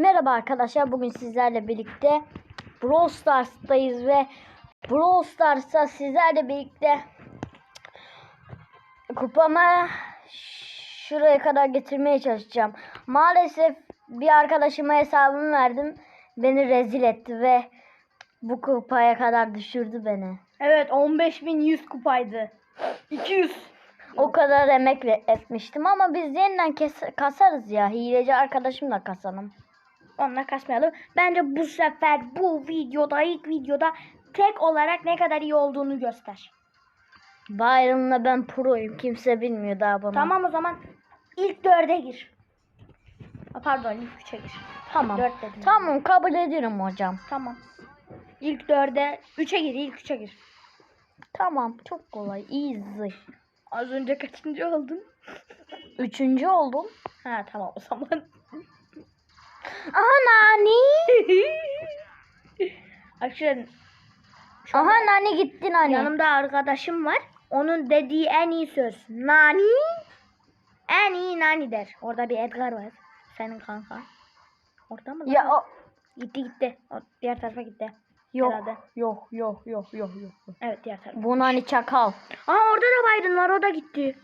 Merhaba arkadaşlar. Bugün sizlerle birlikte Brawl Stars'tayız ve Brawl Stars'ta sizlerle birlikte kupamı şuraya kadar getirmeye çalışacağım. Maalesef bir arkadaşıma hesabımı verdim. Beni rezil etti ve bu kupaya kadar düşürdü beni. Evet 15.100 kupaydı. 200. O kadar emek etmiştim ama biz yeniden kes- kasarız ya. Hileci arkadaşımla kasalım. Onunla kasmayalım. Bence bu sefer bu videoda ilk videoda tek olarak ne kadar iyi olduğunu göster. Byron'la ben proyum. Kimse bilmiyor daha bunu. Tamam o zaman ilk dörde gir. Pardon ilk üçe gir. Tamam. Dört dedim. Tamam kabul ediyorum hocam. Tamam. İlk dörde üçe gir ilk üçe gir. Tamam çok kolay. Easy. Az önce kaçıncı oldun? Üçüncü oldum. Ha tamam o zaman. Aha nani. Arkadaşlar Aha nani gitti nani. yanımda arkadaşım var. Onun dediği en iyi söz. Nani? En iyi nani der. Orada bir Edgar var. Senin kanka. Orada mı? lan? Ya o Gitti gitti. O diğer tarafa gitti. yok. Herhalde. Yok yok yok yok yok. yok. Evet diğer tarafa. Bu nani çakal. Aa orada da Biden var. O da gitti.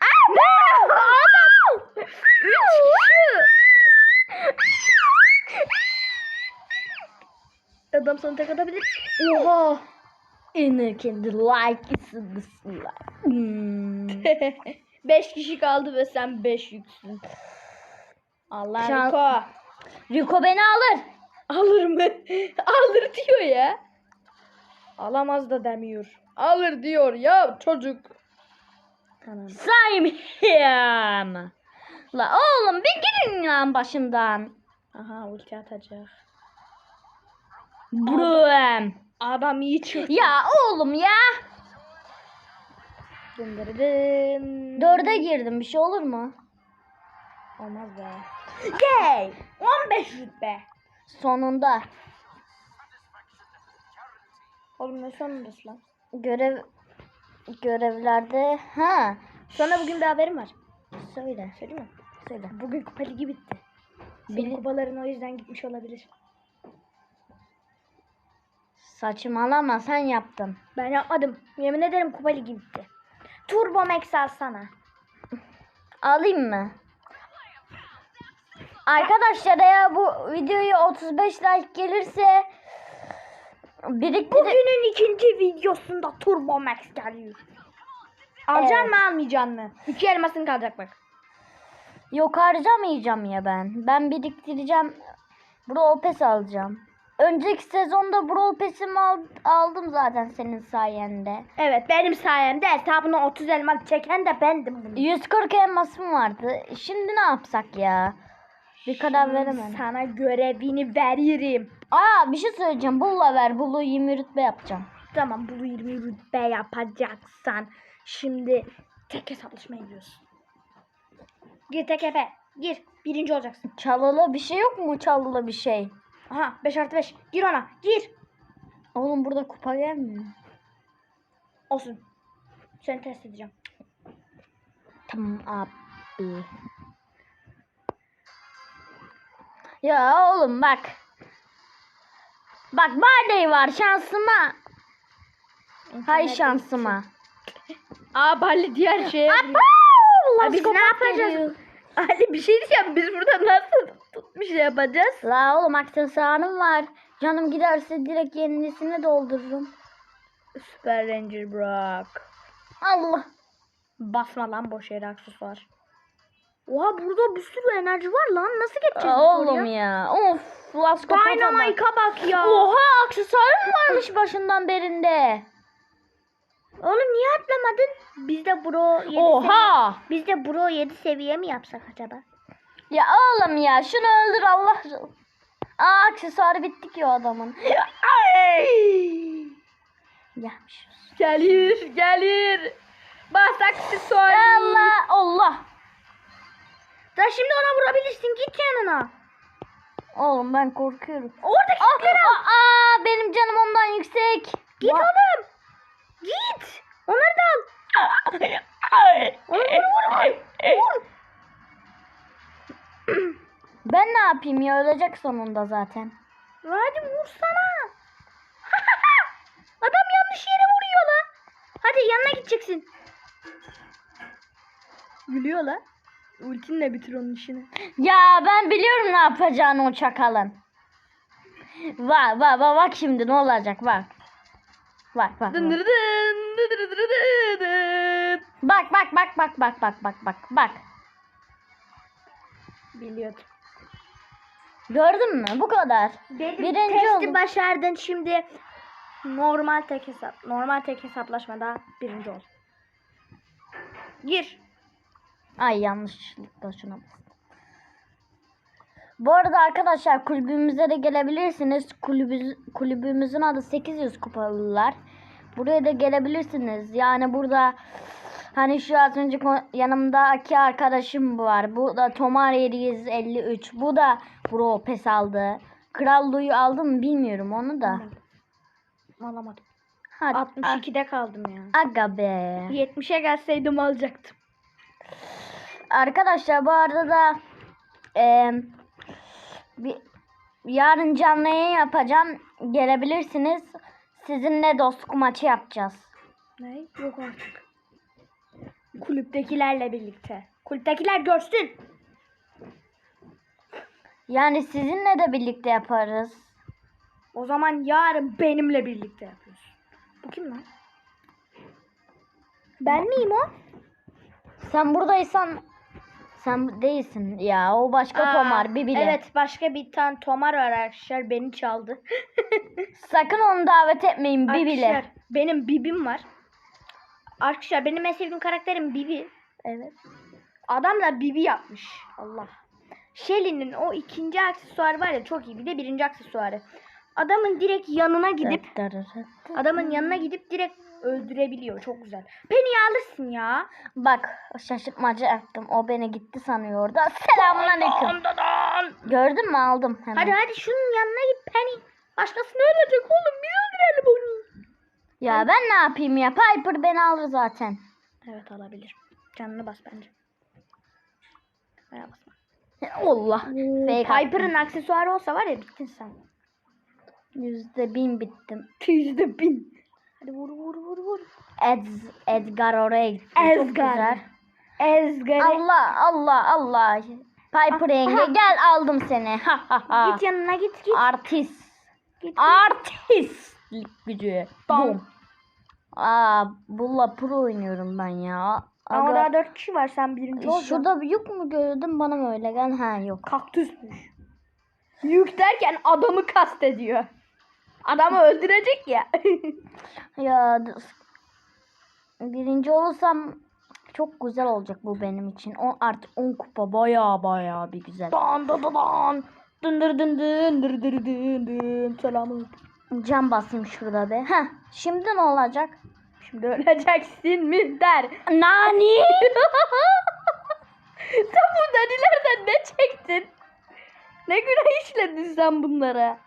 Aa! Adam! Üç kişi. Adam sana tek atabilir. Oha. Anakin the like slime. Hmm. Beş kişi kaldı ve sen beş yüksün. Allah Şu an- Riko. Rico beni alır. Alır mı? Alır diyor ya. Alamaz da demiyor. Alır diyor ya çocuk. Tamam. Him. La oğlum bir gidin lan başımdan. Aha ulti atacak. Brum. Adam iyi çıktı. Ya oğlum ya. Dındırıdın. Dörde girdim bir şey olur mu? Olmaz be. Yay! 15 rütbe. Sonunda. Oğlum ne sonundasın lan? Görev görevlerde ha Sonra bugün bir haberim var. söyle Söyleyeyim mi? Söyle. Bugün kupa ligi bitti. Senin Bili- kupaların o yüzden gitmiş olabilir. Saçmalama sen yaptın. Ben yapmadım. Yemin ederim kupa ligi bitti. Turbo Max alsana. Alayım mı? Arkadaşlar eğer bu videoya 35 like gelirse biriktir Bugünün ikinci videosunda Turbo Max geliyor. Alacaksın Evet. mı almayacaksın mı? İki elmasın kalacak bak. Yok harcamayacağım ya ben. Ben biriktireceğim. Brawl Pass alacağım. Önceki sezonda Brawl Pass'imi al- aldım zaten senin sayende. Evet benim sayemde hesabına 30 elmas çeken de bendim bunu. 140 elmasım vardı. Şimdi ne yapsak ya? Bir kadar veremem. Sana görevini veririm. Aa bir şey söyleyeceğim. Bulla ver. Bullu 20 rütbe yapacağım. Tamam bunu 20 rütbe yapacaksan şimdi tek hesaplaşma ediyoruz. Gir efe. Gir. Birinci olacaksın. Çalılı bir şey yok mu? Çalılı bir şey. Aha 5 artı 5. Gir ona. Gir. Oğlum burada kupa gelmiyor. Olsun. Seni test edeceğim. Tamam abi. Ya oğlum bak. Bak Barley var şansıma. Hay İnternet şansıma. Aa Bali diğer şeye. Aa, biz ne yapacağız? Ali bir şey diyeceğim. Biz burada nasıl bir şey yapacağız? La oğlum aksesuarım var. Canım giderse direkt yenisini doldururum. Süper Ranger Brock. Allah. Basma lan boş yere aksesuar. Oha burada bir sürü enerji var lan. Nasıl geçeceğiz Aa, oğlum oraya? ya. Of. Bak. Dynamite'a bak ya. Oha aksesuarım varmış başından berinde. Oğlum niye atlamadın? Biz de bro 7 seviye, Oha. biz de bro 7 seviye mi yapsak acaba? Ya oğlum ya şunu öldür Allah. Aa aksesuarı bitti ki o adamın. Gelmiş. Gelir, gelir. Bas aksesuar. Allah Allah. Da şimdi ona vurabilirsin. Git yanına. Oğlum ben korkuyorum. Oradaki Aa, aa, aa, benim canım ondan yüksek. Git Bak- oğlum. Git. Onları da al. Onu vur vur vur. Vur. Ben ne yapayım ya ölecek sonunda zaten. Hadi vursana. Adam yanlış yere vuruyor la. Hadi yanına gideceksin. Gülüyor la. Ultinle bitir onun işini. Ya ben biliyorum ne yapacağını o çakalın. Bak bak bak bak şimdi ne olacak bak. Bak bak. Bak bak bak bak bak bak bak bak bak. Biliyordum. Gördün mü? Bu kadar. Dedim Birinci testi oldum. başardın şimdi normal tek hesap normal tek hesaplaşmada birinci ol. Gir. Ay yanlışlıkla şuna bastım. Bu arada arkadaşlar kulübümüze de gelebilirsiniz. Kulübümüz, kulübümüzün adı 800 kupalılar. Buraya da gelebilirsiniz. Yani burada hani şu az önce yanımdaki arkadaşım var. Bu da Tomar 753. Bu da Bro Pes aldı. Kral Lou'yu aldım bilmiyorum onu da. Alamadım. Hadi, 62'de kaldım ya. Aga be. 70'e gelseydim alacaktım. Arkadaşlar bu arada da e, bir, yarın canlı yayın yapacağım. Gelebilirsiniz. Sizinle dostluk maçı yapacağız. Ne? Yok artık. Kulüptekilerle birlikte. Kulüptekiler görsün. Yani sizinle de birlikte yaparız. O zaman yarın benimle birlikte yapıyoruz. Bu kim lan? Ben miyim o? Sen buradaysan sen değilsin ya. O başka Aa, Tomar bir bile. Evet başka bir tane Tomar var arkadaşlar. Beni çaldı. Sakın onu davet etmeyin bir bile. Arkadaşlar benim Bibim var. Arkadaşlar benim en sevdiğim karakterim Bibi. Evet. Adam da Bibi yapmış. Allah. Shelly'nin o ikinci aksesuarı var ya çok iyi. Bir de birinci aksesuarı. Adamın direkt yanına gidip adamın yanına gidip direkt öldürebiliyor. Çok güzel. Beni alırsın ya. Bak şaşırtmacı yaptım. O beni gitti sanıyor orada. Selamünaleyküm. Gördün mü aldım hemen. Hadi hadi şunun yanına git Penny. Başkasını öldürecek oğlum. Biz öldürelim onu. Ya ben ne yapayım ya? Piper beni alır zaten. Evet alabilir. Canını bas bence. Veya basma. Allah. Piper'ın aksesuarı olsa var ya bittin sen. Yüzde bin bittim. Yüzde bin. Hadi vur vur vur vur. Ed, Edgar oraya gitti. Çok güzel. Ezgari. Allah Allah Allah. Piper yenge gel aldım seni. Git yanına git git. Artist. git. Artistlik gücü. Bam. Aa, Bulla Pro oynuyorum ben ya. Ama daha dört kişi var sen birinci olacaksın. şurada bir yük mü gördüm bana mı öyle gel? Ha yok. kaktüsmüş. Yük derken adamı kastediyor. Adamı öldürecek ya. Ya birinci olursam çok güzel olacak bu benim için. O artık 10 kupa baya baya bir güzel. dan dan dan. Dındır dın dın dır dır dın dın. Selamın. Cam basayım şurada be. Heh, şimdi ne olacak? Şimdi öleceksin Münder. Nani? sen bu danilerden ne çektin? Ne günah işledin sen bunlara?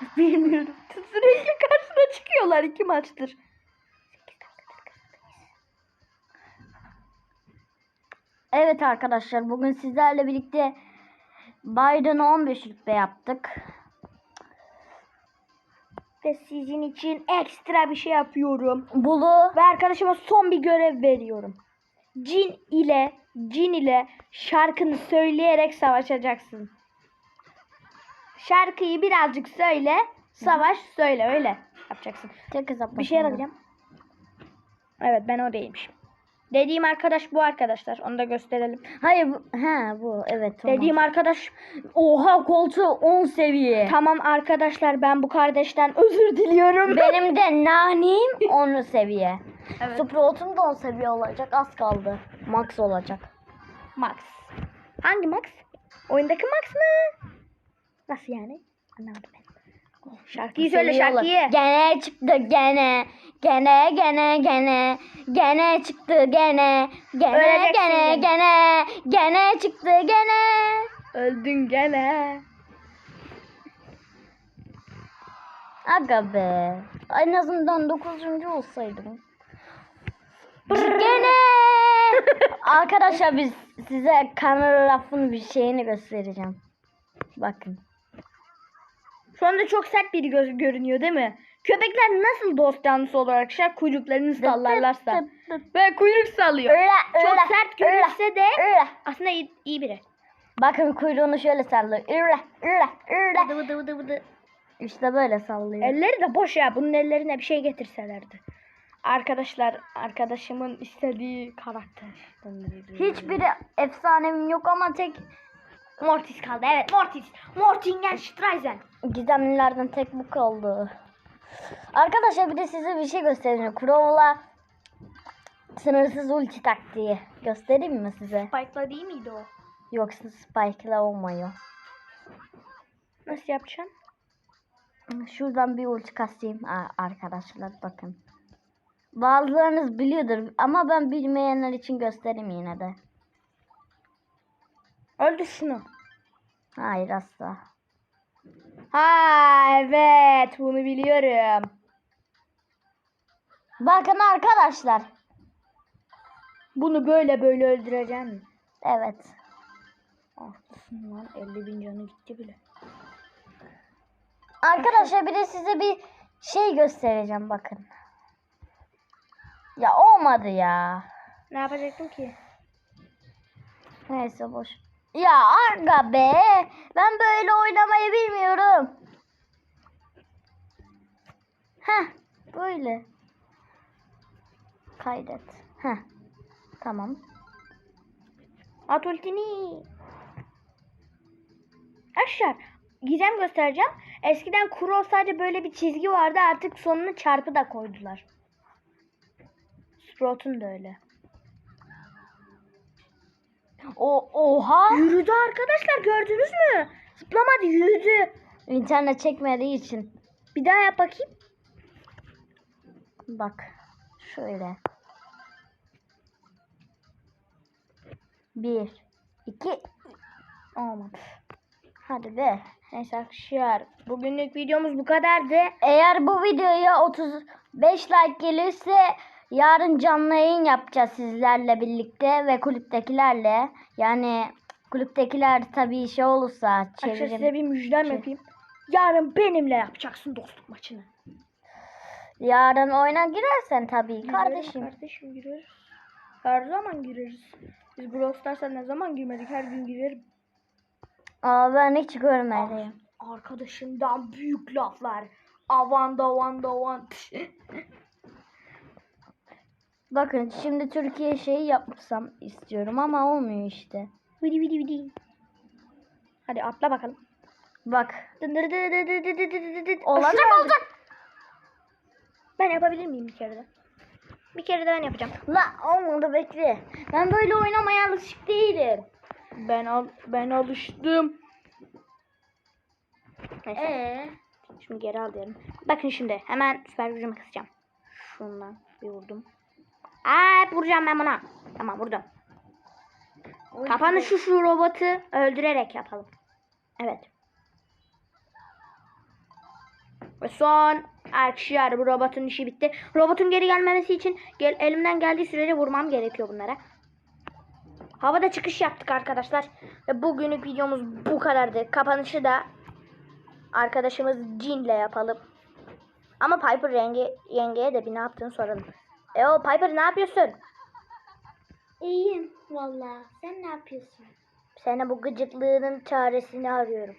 Bilmiyorum. Sürekli karşına çıkıyorlar iki maçtır. Evet arkadaşlar bugün sizlerle birlikte Biden'ı 15 rütbe yaptık. Ve sizin için ekstra bir şey yapıyorum. Bulu Ve arkadaşıma son bir görev veriyorum. Cin ile cin ile şarkını söyleyerek savaşacaksın. Şarkıyı birazcık söyle, savaş söyle öyle yapacaksın. tek. Bir şey yazacağım. Evet ben o değilmişim. Dediğim arkadaş bu arkadaşlar. Onu da gösterelim. Hayır bu, he bu evet. tamam. Dediğim arkadaş Oha koltuğu 10 seviye. tamam arkadaşlar ben bu kardeşten özür diliyorum. Benim de nanim 10 seviye. Evet. Sprout'um da 10 seviye olacak. Az kaldı. Max olacak. Max. Hangi Max? Oyundaki Max mı? Nasıl yani? Anlamadım ben. Şarkıyı söyle şarkıyı. Gene çıktı gene. Gene gene gene. Gene çıktı gene. Gene Öleceksin gene gene. gene. Gene çıktı gene. Öldün gene. Aga be. En azından 9. olsaydım. Gene. Arkadaşlar biz size kamera lafın bir şeyini göstereceğim. Bakın. Şu anda çok sert biri göz görünüyor değil mi? Köpekler nasıl dost canlısı olur arkadaşlar? Kuyruklarını sallarlarsa. Ve kuyruk sallıyor. Öyle, Çok öyle, sert görünse de öyle. aslında iyi, iyi biri. Bakın kuyruğunu şöyle sallıyor. Öyle, öyle, öyle. Vıdı vıdı vıdı. İşte böyle sallıyor. Elleri de boş ya. Bunun ellerine bir şey getirselerdi. Arkadaşlar arkadaşımın istediği karakter. Hiçbiri efsanevim yok ama tek Mortis kaldı. Evet Mortis. Mortingen Streisand. gizemlilerden tek bu kaldı. Arkadaşlar bir de size bir şey göstereceğim. Crow'la sınırsız ulti taktiği. Göstereyim mi size? Spike'la değil miydi o? Yoksa Spike'la olmuyor. Nasıl yapacaksın? Şuradan bir ulti kasayım Aa, arkadaşlar bakın. Bazılarınız biliyordur ama ben bilmeyenler için göstereyim yine de. Öldür şunu. Hayır asla. Ha evet bunu biliyorum. Bakın arkadaşlar. Bunu böyle böyle öldüreceksin. Evet. Haklısın lan 50 bin canı gitti bile. Arkadaşlar bir de size bir şey göstereceğim bakın. Ya olmadı ya. Ne yapacaktım ki? Neyse boş. Ya arga be. Ben böyle oynamayı bilmiyorum. Heh böyle. Kaydet. Heh. Tamam. At ultini. Arkadaşlar gizem göstereceğim. Eskiden kuro sadece böyle bir çizgi vardı artık sonuna çarpı da koydular. Sprout'un da öyle. O oha. Yürüdü arkadaşlar gördünüz mü? Zıplamadı yürüdü. İnternet çekmediği için. Bir daha yap bakayım. Bak. Şöyle. Bir. iki. Olmadı. Hadi be. Neyse arkadaşlar bugünlük videomuz bu kadardı. Eğer bu videoya 35 like gelirse yarın canlı yayın yapacağız sizlerle birlikte ve kulüptekilerle. Yani kulüptekiler tabii şey olursa Arkadaşlar size çevirim. bir müjdem Şey- yapayım. Yarın benimle yapacaksın dostluk maçını. Yarın oyuna girersen tabii Girerim kardeşim. Kardeşim gireriz. Her zaman gireriz. Biz Brawl Stars'a ne zaman girmedik? Her gün girerim. Aa ben hiç görmedim. Arkadaşından büyük laflar. Avanda vanda van. Bakın şimdi Türkiye şeyi yapsam istiyorum ama olmuyor işte. Vidi vidi vidi. Hadi atla bakalım. Bak. Olacak Şuraya olacak. Ben yapabilir miyim bir kere de? Bir kere de ben yapacağım. La olmadı bekle. Ben böyle oynamaya alışık değilim. Ben al ben alıştım. Neyse. Ee? Şimdi geri alıyorum. Bakın şimdi hemen süper gücümü kısacağım. Şundan bir vurdum. Aa vuracağım ben buna. Tamam vurdum. Kapanışı şu robotu öldürerek yapalım. Evet. Ve son arkadaşlar bu robotun işi bitti. Robotun geri gelmemesi için gel, elimden geldiği sürece vurmam gerekiyor bunlara. Havada çıkış yaptık arkadaşlar. Ve bugünlük videomuz bu kadardı. Kapanışı da arkadaşımız Jin'le yapalım. Ama Piper yenge, yengeye de bir ne yaptığını soralım. E o Piper ne yapıyorsun? İyiyim valla. Sen ne yapıyorsun? Sana bu gıcıklığının çaresini arıyorum.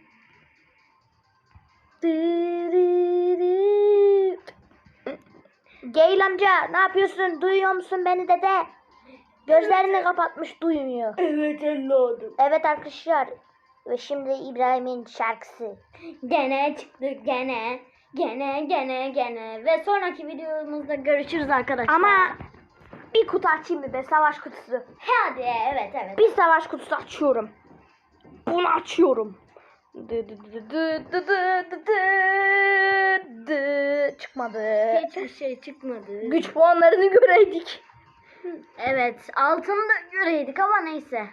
Geyl amca ne yapıyorsun? Duyuyor musun beni dede? Gözlerini kapatmış duymuyor. Evet evladım. Evet arkadaşlar. Ve şimdi İbrahim'in şarkısı. Gene çıktı gene. Gene gene gene. Ve sonraki videomuzda görüşürüz arkadaşlar. Ama bir kutu açayım mı be savaş kutusu. hadi evet evet. Bir savaş kutusu açıyorum. Bunu açıyorum. Dı dı dı dı dı dı dı dı dı. Çıkmadı. Hiçbir şey çıkmadı. Güç puanlarını göreydik. Evet altını da göreydik ama neyse.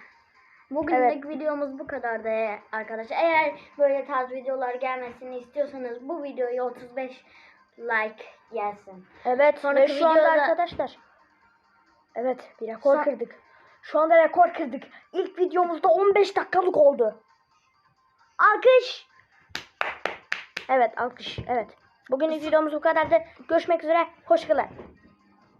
Bugünlük Evet. videomuz bu kadardı arkadaşlar. Eğer böyle tarz videolar gelmesini istiyorsanız bu videoyu 35 like gelsin. Evet Sonraki ve şu anda videoda- arkadaşlar. Evet bir rekor Son- kırdık. Şu anda rekor kırdık. İlk videomuzda 15 dakikalık oldu. alkış. Evet alkış. Evet. Bugünlük videomuz bu kadardı. Görüşmek üzere. Hoşçakalın.